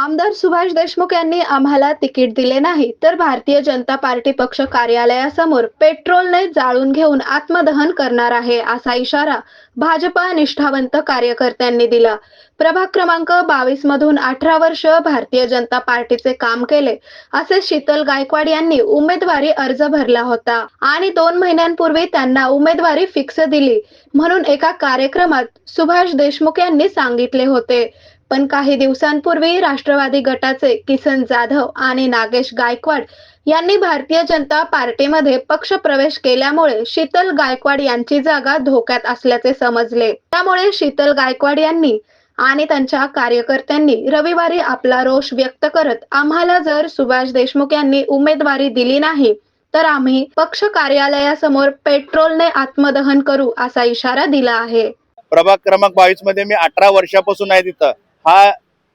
आमदार सुभाष देशमुख यांनी आम्हाला तिकीट दिले नाही. तर भारतीय जनता पार्टी पक्ष कार्यालयासमोर पेट्रोलने जाळून घेऊन आत्मदहन करणार आहे असा इशारा भाजपा निष्ठावंत कार्यकर्त्यांनी दिला. प्रभाग क्रमांक बावीस मधून अठरा वर्ष भारतीय जनता पार्टीचे काम केले असे शीतल गायकवाड यांनी उमेदवारी अर्ज भरला होता आणि दोन महिन्यांपूर्वी त्यांना उमेदवारी फिक्स दिली. म्हणून एका कार्यक्रमात सुभाष देशमुख यांनी सांगितले होते पण काही दिवसांपूर्वी राष्ट्रवादी गटाचे किसन जाधव आणि नागेश गायकवाड यांनी भारतीय जनता पार्टीमध्ये पक्ष प्रवेश केल्यामुळे शीतल गायकवाड यांची जागा धोक्यात असल्याचे समजले. त्यामुळे शीतल गायकवाड यांनी आणि त्यांच्या कार्यकर्त्यांनी रविवारी आपला रोष व्यक्त करत आम्हाला जर सुभाष देशमुख यांनी उमेदवारी दिली नाही तर आम्ही पक्ष कार्यालयासमोर पेट्रोलने आत्मदहन करू असा इशारा दिला आहे. प्रभाग क्रमांक बावीसमध्ये मी अठरा वर्षापासून आहे तिथं. हा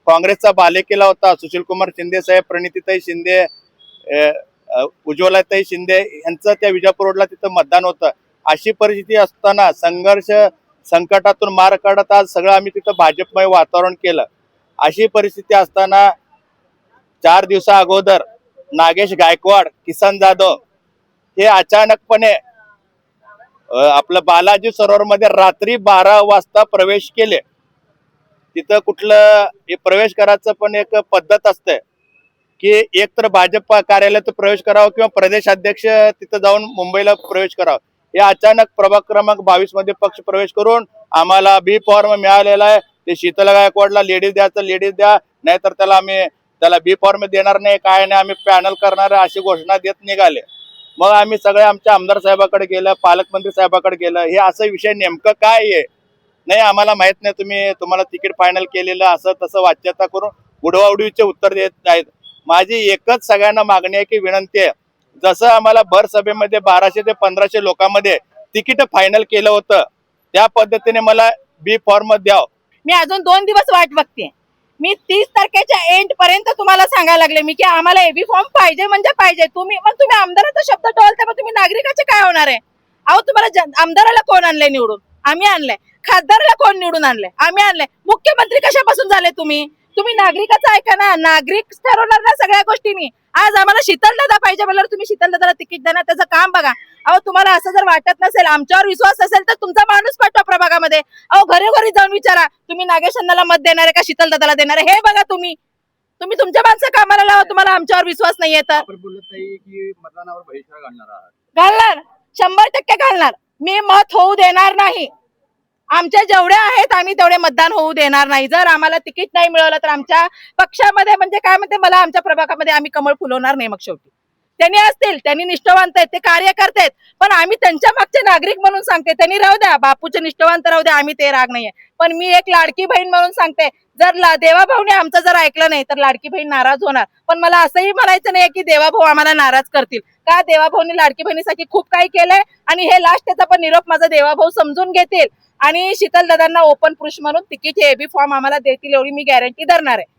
काँग्रेसचा बालेकिल्ला होता. सुशीलकुमार शिंदे साहेब प्रणितीताई शिंदे उज्ज्वलाताई शिंदे यांचं त्या विजापूर रोडला तिथं मतदान होतं. अशी परिस्थिती असताना संघर्ष संकटातून मार काढत आज सगळं आम्ही तिथं भाजपमय वातावरण केलं. अशी परिस्थिती असताना चार दिवसा अगोदर नागेश गायकवाड किसन जाधव हे अचानकपणे आपलं बालाजी सरोवरमध्ये रात्री बारा वाजता प्रवेश केले. तिथं कुठलं हे प्रवेश करायचं पण एक पद्धत असते की एक तर भाजप कार्यालयात प्रवेश करावा किंवा प्रदेशाध्यक्ष तिथं जाऊन मुंबईला प्रवेश करावा. हे अचानक प्रभाग क्रमांक बावीसमध्ये पक्ष प्रवेश करून आम्हाला बी फॉर्म मिळालेला आहे. ते शीतल गायकवाडला लेडीज द्यायचं लेडीज द्या. नाहीतर त्याला आम्ही त्याला बी फॉर्म देणार नाही काय नाही आम्ही पॅनल करणार अशी घोषणा देत निघाले. मग आम्ही सगळे आमच्या आमदार साहेबाकडे गेलं पालकमंत्री साहेबाकडे गेलं. हे असं विषय नेमकं काय आहे? नाही आम्हाला माहीत नाही तुम्ही तुम्हाला तिकीट फायनल केलेलं असं तसं वाच्यता करून उडवाउडवीचे उत्तर देत आहेत माझी एकच सगळ्यांना मागणी आहे की विनंती आहे. जसं आम्हाला भर सभेमध्ये बाराशे ते पंधराशे लोकांमध्ये तिकीट फायनल केलं होतं त्या पद्धतीने मला बी फॉर्म द्यावं. मी अजून दोन दिवस वाट बघते. मी तीस तारखेच्या एंड पर्यंत तुम्हाला सांगायला लागले मी की आम्हाला एबी फॉर्म पाहिजे म्हणजे पाहिजे. तुम्ही मग तुम्ही आमदाराचा शब्द टोलता मग तुम्ही नागरिकाचे काय होणार आहे? अहो तुम्हाला आमदाराला कोण आणलंय निवडून? आम्ही आणलंय. खासदाराला कोण निवडून आणलंय? आम्ही आणलंय. मुख्यमंत्री कशापासून झाले तुम्ही? तुम्ही नागरिकाचं ऐका ना. नागरिक ठरवणार ना सगळ्या गोष्टींनी. आज आम्हाला शीतल दादा पाहिजे म्हणल्यावर तुम्ही शीतल दादाला तिकीट देणार त्याचं काम बघा. अहो तुम्हाला असं जर वाटत नसेल आमच्यावर विश्वास असेल तर तुमचा माणूस पाठवा प्रभागामध्ये. अहो घरोघरी जाऊन विचारा. तुम्ही नागेश अण्णाला मत देणार आहे का शीतल दादाला देणार? आहे हे बघा तुम्ही. तुम्ही तुमच्या माणसं कामाला लावा. तुम्हाला आमच्यावर विश्वास नाहीये तर. घालणार. शंभर टक्के घालणार. मी मत होऊ देणार नाही. आमच्या जेवढ्या आहेत आम्ही तेवढे मतदान होऊ देणार नाही. जर आम्हाला तिकीट नाही मिळवलं तर आमच्या पक्षामध्ये म्हणजे काय म्हणते मला आमच्या प्रभागामध्ये आम्ही कमळ फुलवणार नाही मग शेवटी. त्यांनी असतील त्यांनी निष्ठावंत आहेत ते कार्य आहेत. पण आम्ही त्यांच्या मागचे नागरिक म्हणून सांगते त्यांनी राहू द्या बापूचे निष्ठावंत राहू द्या आम्ही ते राग नाहीये. पण मी एक लाडकी बहीण म्हणून सांगते जर ला- देवाभाऊने आमचं जर ऐकलं नाही तर लाडकी बहीण नाराज होणार. पण मला असंही म्हणायचं नाही की देवाभाऊ आम्हाला नाराज करतील. का देवाभाऊने लाडकी बहिणीसाठी खूप काही केलंय? आणि हे लास्ट त्याचा पण निरोप माझा देवाभाऊ समजून घेतील. आणि शीतल दादांना ओपन पुरुष म्हणून तिकीट हे बी फॉर्म आम्हाला देतील एवढी मी गॅरंटी धरणार आहे.